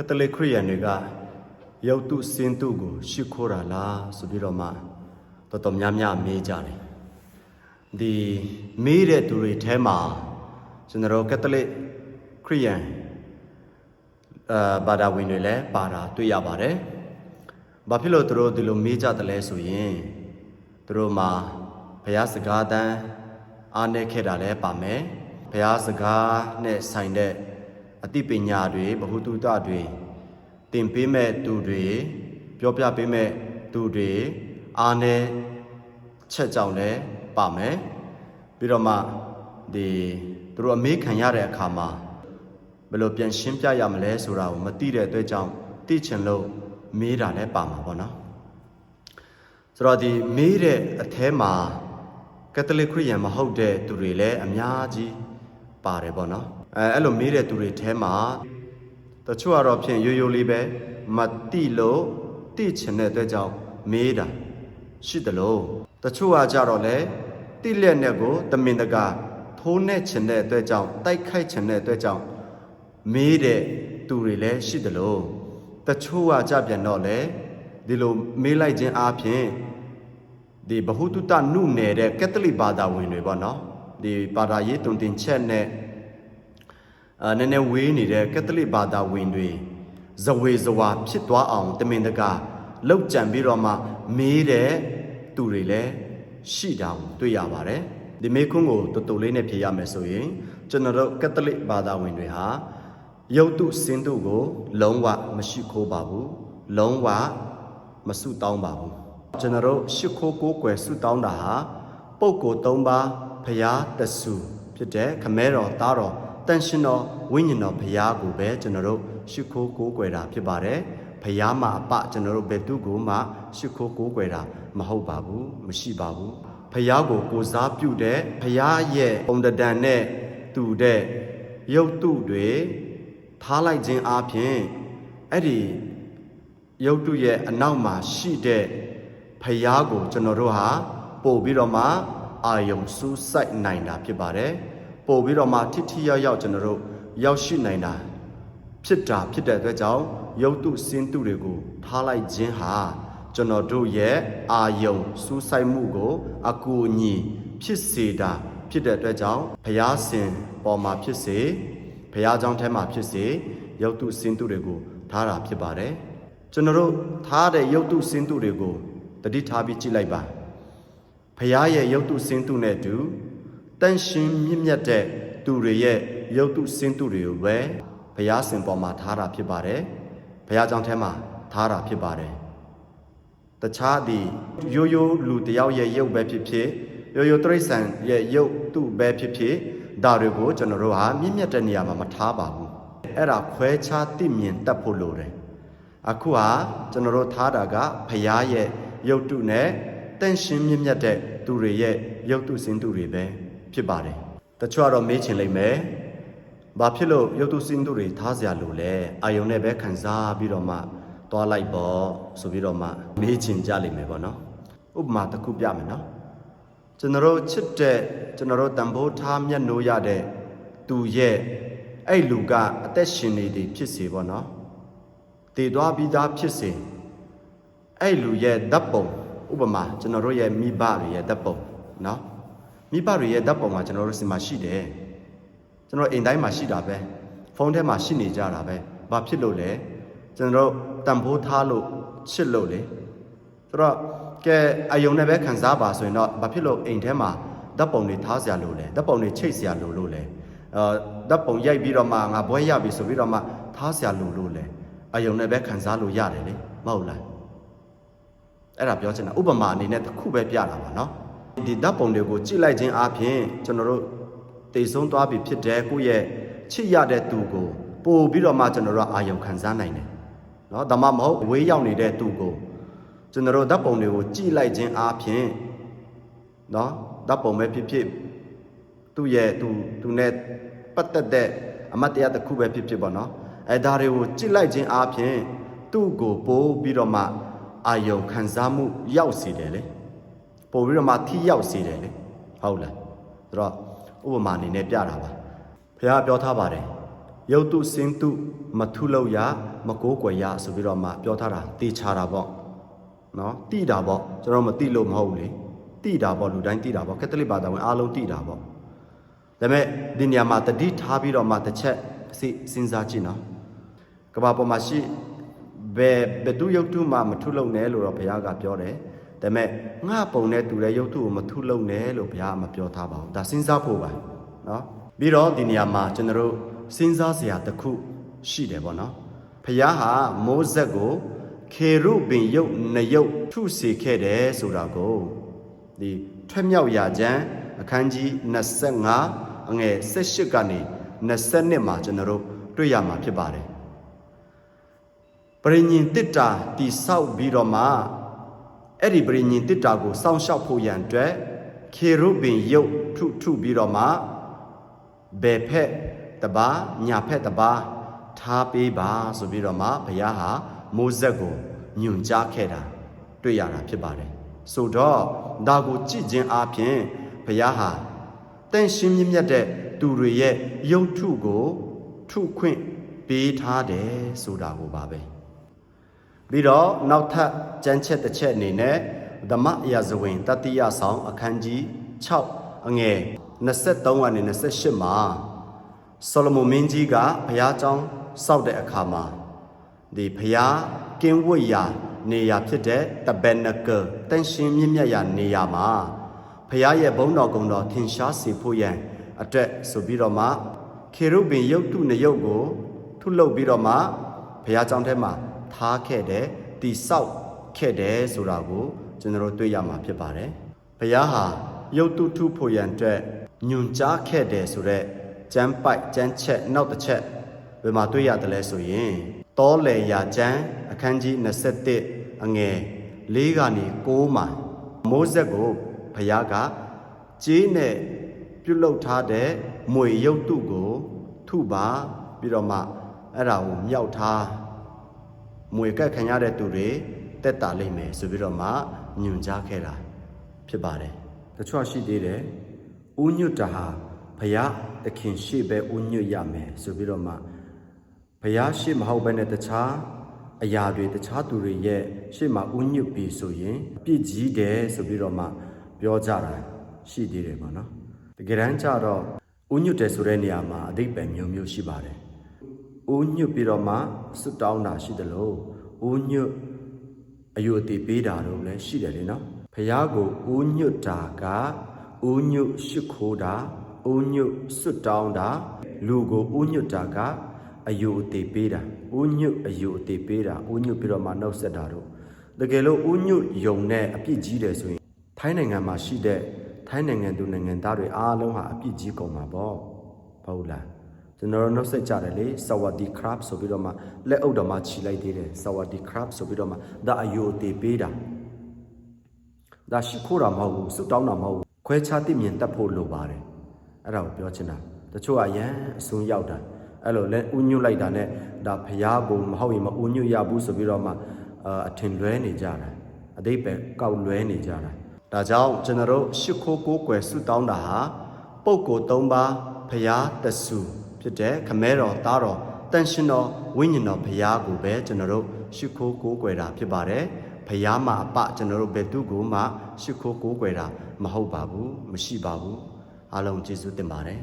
ကက်သလစ်ခရစ်ယာန်တွေကယုတ်တုစင်တုကိုရှ िख ိုးတာလားဆိုပြီးတော့မှတော်တော်များများမေးကြတယ်ဒီမေးတဲ့သူတွေထဲမှာကျွန်တော်ကက်သလစ်ခရစ်ယာန်အာဘာသာဝင်တွေလည်းပါတာတွေ့ရပါတယ်ဘာဖြစ်လို့သူတို့ဒီလိုမေးကြတယ်လဲဆိုရင်သူတို့မှာဘုရားစကားတန်းအားနည်းခဲ့တာလည်းပါမယ်ဘုရားစကားနဲ့ဆိုင်တဲ့ အသိပညာတွေဘ ഹു တုတတွေသင်ပေးမဲ့သူတွေပြောပြပေးမဲ့သူတွေအားနည်းချက်ကြောင့်လည်းပါမယ်ပြီးတော့မှဒီသူတို့အမေးခံရတဲ့အခါမှာဘယ်လိုပြန်ရှင်းပြရမလဲဆိုတာကိုမသိတဲ့အတွက်ကြောင့်သိချင်လို့မေးတာလည်းပါမှာပေါ့နော်ဆိုတော့ဒီမေးတဲ့အแทမှာကက်သလစ်ခရစ်ယာန်မဟုတ်တဲ့သူတွေလည်းအများကြီးပါတယ်ပေါ့နော် အဲအဲ့လိုမေးတဲ့သူတွေထဲမှာတချို့ကတော့ဖြင့်ရိုးရိုးလေးပဲမတိလို့သိချင်တဲ့အတွက်ကြောင့်မေးတာရှိတယ်လို့တချို့ကကြတော့လေတိလက်နဲ့ကိုတမင်တကာထိုးနဲ့ချင်တဲ့အတွက်ကြောင့်တိုက်ခိုက်ချင်တဲ့အတွက်ကြောင့်မေးတဲ့သူတွေလည်းရှိတယ်လို့တချို့ကကြပြန်တော့လေဒီလိုမေးလိုက်ခြင်းအပြင်ဒီဘ ഹു တုတနုနယ်တဲ့ကက်သလစ်ဘာသာဝင်တွေပေါ့နော်ဒီဘာသာရေးတုန်တင်ချက်နဲ့ အာနည်းနည်းဝေးနေတဲ့ကက်သလစ်ဘာသာဝင်တွေဇဝေဇဝါဖြစ်သွားအောင်တမင်တကာလောက်ကြံပြီးတော့မှမေးတဲ့သူတွေလည်းရှိတာကိုတွေ့ရပါတယ်ဒီမေခွန်းကိုတူတူလေးနဲ့ဖြေရမယ်ဆိုရင်ကျွန်တော်တို့ကက်သလစ်ဘာသာဝင်တွေဟာယုတ်တုစင်တုကို လုံးဝမရှိခိုးပါဘူးလုံးဝမဆုတောင်းပါဘူးကျွန်တော်တို့ရှ िख ိုးကိုးကွယ်ဆုတောင်းတာဟာပုဂ္ဂိုလ်၃ပါးဖရာတဆူဖြစ်တဲ့ခမဲတော်သားတော် တန်ရှင်တော်ဝိညာဉ်တော်ဖရာကိုပဲကျွန်တော်တို့ရှ िख ိုးကိုးကွယ်တာဖြစ်ပါတယ်ဖရာမှာအပကျွန်တော်တို့ဘယ်သူကိုမှရှ िख ိုးကိုးကွယ်တာမဟုတ်ပါဘူးမရှိပါဘူးဖရာကိုကိုစားပြုတဲ့ဖရာရဲ့ပုံတဒံနဲ့တူတဲ့ရုပ်တုတွေထားလိုက်ခြင်းအပြင်အဲ့ဒီရုပ်တုရဲ့အနောက်မှာရှိတဲ့ဖယားကိုကျွန်တော်တို့ဟာပို့ပြီးတော့မှအာယုံစူးစိုက်နိုင်တာဖြစ်ပါတယ် ပို့ပြီးတော့မှထိထိရောက်ရောက်ကျွန်တော်တို့ရောက်ရှိနိုင်တာဖြစ်တာဖြစ်တဲ့အတွက်ကြောင့်ရုပ်တုစင်းတုတွေကိုထားလိုက်ခြင်းဟာကျွန်တော်တို့ရဲ့အာယုံစူးစိုက်မှုကိုအကူအညီဖြစ်စေတာဖြစ်တဲ့အတွက်ကြောင့်ဘုရားရှင်ပေါ်မှာဖြစ်စေဘုရားကျောင်းထဲမှာဖြစ်စေရုပ်တုစင်းတုတွေကိုထားတာဖြစ်ပါတယ်ကျွန်တော်တို့ထားတဲ့ရုပ်တုစင်းတုတွေကိုတတိထားပြီးကြည့်လိုက်ပါဖះရဲ့ရုပ်တုစင်းတုနဲ့အတူ တန်ရှင်မြင့်မြတ်တဲ့သူတွေရဲ့ရုပ်တုစင်းတုတွေကိုပဲဘုရားရှင်ပေါ်မှာထားတာဖြစ်ပါတယ်ဘုရားကျောင်းထဲမှာထားတာဖြစ်ပါတယ်တခြားဒီရိုးရိုးလူတယောက်ရဲ့ရုပ်ပဲဖြစ်ဖြစ်ရိုးရိုးတရိษံရဲ့ရုပ်တုပဲဖြစ်ဖြစ်ဒါတွေကိုကျွန်တော်တို့ဟာမြင့်မြတ်တဲ့နေရာမှာမထားပါဘူးအဲ့ဒါခွဲခြားသိမြင်တတ်ဖို့လိုတယ်အခုဟာကျွန်တော်တို့ထားတာကဖះရဲ့ရုပ်တုနဲ့တန့်ရှင်းမြင့်မြတ်တဲ့သူတွေရဲ့ရုပ်တုစင်းတုတွေပဲ ဖြစ်ပါတယ်တချို့ကတော့မေးချင်လိမ့်မယ်ဘာဖြစ်လို့ရုပ်တုစင်းတုတွေထားစရာလိုလဲအာယုံနဲ့ပဲခံစားပြီးတော့မှသွားလိုက်ပေါ့ဆိုပြီးတော့မှမေးချင်ကြလိမ့်မယ်ပေါ့နော်ဥပမာတစ်ခုပြမယ်နော်ကျွန်တော်တို့ချစ်တဲ့ကျွန်တော်တို့တန်ဖိုးထားမျက်နှိုးရတဲ့သူရဲ့အဲ့လူကအသက်ရှင်နေသည်ဖြစ်စေပေါ့နော်တည်သွားပြီးသားဖြစ်စေအဲ့လူရဲ့ဓာတ်ပုံဥပမာကျွန်တော်တို့ရဲ့မိဘတွေရဲ့ဓာတ်ပုံနော် မိဘတွေရဲ့ဓာတ်ပုံကကျွန်တော်တို့စီမှာရှိတယ်ကျွန်တော်အိမ်တိုင်းမှာရှိတာပဲဖုန်းထဲမှာရှိနေကြတာပဲဘာဖြစ်လို့လဲကျွန်တော်တန်ဖိုးထားလို့ချစ်လို့လေဆိုတော့ကဲအယုံနဲ့ပဲခံစားပါဆိုရင်တော့ဘာဖြစ်လို့အိမ်ထဲမှာဓာတ်ပုံတွေထားစရာလို့လဲဓာတ်ပုံတွေချိတ်စရာလို့လို့လဲအာဓာတ်ပုံရိုက်ပြီးတော့မှငါဘွဲရပြီဆိုပြီးတော့မှထားစရာလို့လို့လဲအယုံနဲ့ပဲခံစားလို့ရတယ်လေမဟုတ်လားအဲ့ဒါပြောချင်တာဥပမာအနေနဲ့တစ်ခုပဲပြတာပါနော် ဒီဓာတ်ပုံတွေကိုကြည့်လိုက်ခြင်းအပြင်ကျွန်တော်တို့တည်ဆုံးသွားပြီဖြစ်တဲ့ကိုယ့်ရဲ့ချစ်ရတဲ့သူကိုပို့ပြီးတော့မှကျွန်တော်တို့အာယုံခံစားနိုင်တယ်နော်ဒါမှမဟုတ်ဝေးရောက်နေတဲ့သူကိုကျွန်တော်တို့ဓာတ်ပုံတွေကိုကြည့်လိုက်ခြင်းအပြင်နော်ဓာတ်ပုံပဲဖြစ်ဖြစ်သူ့ရဲ့သူသူနဲ့ပတ်သက်တဲ့အမတ်တရားတစ်ခုပဲဖြစ်ဖြစ်ပေါ့နော်အဲဒါတွေကိုကြည့်လိုက်ခြင်းအပြင်သူ့ကိုပို့ပြီးတော့မှအာယုံခံစားမှုရောက်စေတယ်လေ ပို့ပြီးတော့မှထိရောက်စေတယ်လေဟုတ်လားဆိုတော့ဥပမာအနေနဲ့ပြတာပါဘုရားပြောထားပါတယ်ရုပ်တုစင်တုမထုလို့ရမကိုးကွယ်ရဆိုပြီးတော့မှပြောထားတာတေချာတာပေါ့နော်တိတာပေါ့ကျွန်တော်မတိလို့မဟုတ်ဘူးလေတိတာပေါ့လူတိုင်းတိတာပေါ့ကက်သလစ်ဘာသာဝင်အားလုံးတိတာပေါ့ဒါပေမဲ့ဒီနေရာမှာတတိထားပြီးတော့မှတစ်ချက်စိစဉ်းစားကြည့်နော်ကဘာပေါ်မှာရှိဘယ်ဘယ်သူရုပ်တုမှမထုလို့နဲ့လို့တော့ဘုရားကပြောတယ် ဒါပေမဲ့ငါပုံနဲ့တူတဲ့ရုပ်တုကိုမထုလို့နဲ့လို့ဘုရားကမပြောထားပါဘူးဒါစဉ်းစားဖို့ပါနော်ပြီးတော့ဒီနေရာမှာကျွန်တော်တို့စဉ်းစားစရာတစ်ခုရှိတယ်ပေါ့နော်ဘုရားဟာမိုးဆက်ကိုခေရုပင်ရုပ်နှစ်ရုပ်ထုစေခဲ့တယ်ဆိုတာကိုဒီထွက်မြောက်ရာကျမ်းအခန်းကြီး25အငယ်18ကနေ20မှာကျွန်တော်တို့တွေ့ရမှာဖြစ်ပါတယ်ပရိညင်တစ်တာတိဆောက်ပြီးတော့မှ အဲ့ဒီပရိညင်တစ်တာကိုစောင့်ရှောက်ဖို့ရန်အတွက်ခေရုပင်ရုပ်ထုထုပြီးတော့မှဘယ်ဖက်တပါညာဖက်တပါထားပေးပါဆိုပြီးတော့မှဘုရားဟာမိုးဆက်ကိုညွန်ကြားခဲ့တာတွေ့ရတာဖြစ်ပါတယ်ဆိုတော့ဒါကိုကြည့်ခြင်းအပြင်ဘုရားဟာတန်ရှင်းမြင့်မြတ်တဲ့သူတွေရဲ့ယုံထုကိုထုခွင့်ပေးထားတယ်ဆိုတာကိုပါပဲ ပြီးတော့နောက်ထပ်ကြမ်းချက်တစ်ချက်အနေနဲ့ဓမ္မရာဇဝင်တတိယဆောင်အခန်းကြီး6အငယ်23ကနေ28မှာဆောလမုန်မင်းကြီးကဘုရားကျောင်းစောက်တဲ့အခါမှာဒီဘုရားကင်းဝတ်ရာနေရာဖြစ်တဲ့တဘန်နကတန်ရှင်မြင့်မြတ်ရာနေရာမှာဘုရားရဲ့ဘုန်းတော်ကုံတော်ထင်ရှားစေဖို့ရန်အတွက်ဆိုပြီးတော့မှခေရုဘင်ရုပ်တုနှစ်ရုပ်ကို ထုလုပ်ပြီးတော့မှဘုရားကျောင်းထဲမှာ ထားခဲ့တဲ့တိဆောက်ခဲ့တယ်ဆိုတာကိုကျွန်တော်တို့တွေ့ရမှာဖြစ်ပါတယ်ဘုရားဟာရုပ်တုထုဖို့ရန်အတွက်ညွန်ကြားခဲ့တယ်ဆိုတော့ကျမ်းပိုက်ကျမ်းချက်နောက်တစ်ချက်ဘယ်မှာတွေ့ရတယ်လဲဆိုရင်တောလေရာကျမ်းအခန်းကြီး21အငယ်၄ကနေ6မှာမိုးဆက်ကိုဘုရားကကြေးနဲ့ပြုတ်လုထားတဲ့မွေရုပ်တုကို ထုပါပြီးတော့မှအဲ့ဒါကိုမြောက်ထား မွေကက်ခံရတဲ့သူတွေတက်တာလိမ့်မယ်ဆိုပြီးတော့မှညွန်ကြားခဲ့တာဖြစ်ပါတယ်တချို့ရှိသေးတယ်ဥညွတ်တာဟာဘုရားသခင်ရှေ့ပဲဥညွတ်ရမယ်ဆိုပြီးတော့မှဘုရားရှေ့မဟုတ်ဘဲနဲ့တခြားအရာတွေတခြားသူတွေရဲ့ရှေ့မှာဥညွတ်ပြီဆိုရင်အပြစ်ကြီးတယ်ဆိုပြီးတော့မှပြောကြတာရှိသေးတယ်ပေါ့နော်တကယ်တမ်းကျတော့ဥညွတ်တယ်ဆိုတဲ့နေရာမှာအတိတ်ပဲမျိုးမျိုးရှိပါတယ် ဥညွတ်ပြီးတော့မှစွတ်တောင်းတာရှိတယ်လို့ဥညွတ်အယုအတိပေးတာတော့လည်းရှိတယ်လေနော်ဖះကိုဥညွတ်တာကဥညွတ်ရှိခိုးတာဥညွတ်စွတ်တောင်းတာလူကိုဥညွတ်တာကအယုအတိပေးတာဥညွတ်အယုအတိပေးတာဥညွတ်ပြီးတော့မှနှုတ်ဆက်တာတော့တကယ်လို့ဥညွတ်ယုံနဲ့အပြစ်ကြီးတယ်ဆိုရင်ထိုင်းနိုင်ငံမှာရှိတဲ့ထိုင်းနိုင်ငံသူနိုင်ငံသားတွေအားလုံးဟာအပြစ်ကြီးကုန်မှာပေါ့ဟုတ်လား ကျွန်တော်တို့နှုတ်ဆက်ကြတယ်လေစဝတီခရပ်ဆိုပြီးတော့မှလက်အုပ်တော်မှခြိလိုက်သေးတယ်စဝတီခရပ်ဆိုပြီးတော့မှဒါအယုအတိပေးတာဒါရှိခိုးတာမဟုတ်ဘူးစွတ်တောင်းတာမဟုတ်ဘူးခွဲခြားသိမြင်တတ်ဖို့လိုပါတယ်အဲ့ဒါကိုပြောချင်တာတချို့ကရန်အစွန်းရောက်တာအဲ့လိုလဲဥညွတ်လိုက်တာနဲ့ဒါဖျားကိုမဟုတ်ရင်မဥညွတ်ရဘူးဆိုပြီးတော့မှအာအထင်လွဲနေကြတာအတိတ်ပဲကောက်လွဲနေကြတာဒါကြောင့်ကျွန်တော်တို့ရှ िख ိုးကိုးကွယ်ဆုတောင်းတာဟာ ပုပ်ကို၃ပါးဖျားတဆူဖြစ်တဲ့ခမဲတော်သားတော်တန်ရှင်တော်ဝိညာဉ်တော်ဖျားကိုပဲကျွန်တော်တို့ရှ िख ိုးကိုးကွယ်တာဖြစ်ပါတယ်ဖျားမှာအပကျွန်တော်တို့ဘယ်သူကိုမှရှ िख ိုးကိုးကွယ်တာမဟုတ်ပါဘူးမရှိပါဘူးအားလုံးကျေးဇူးတင်ပါတယ်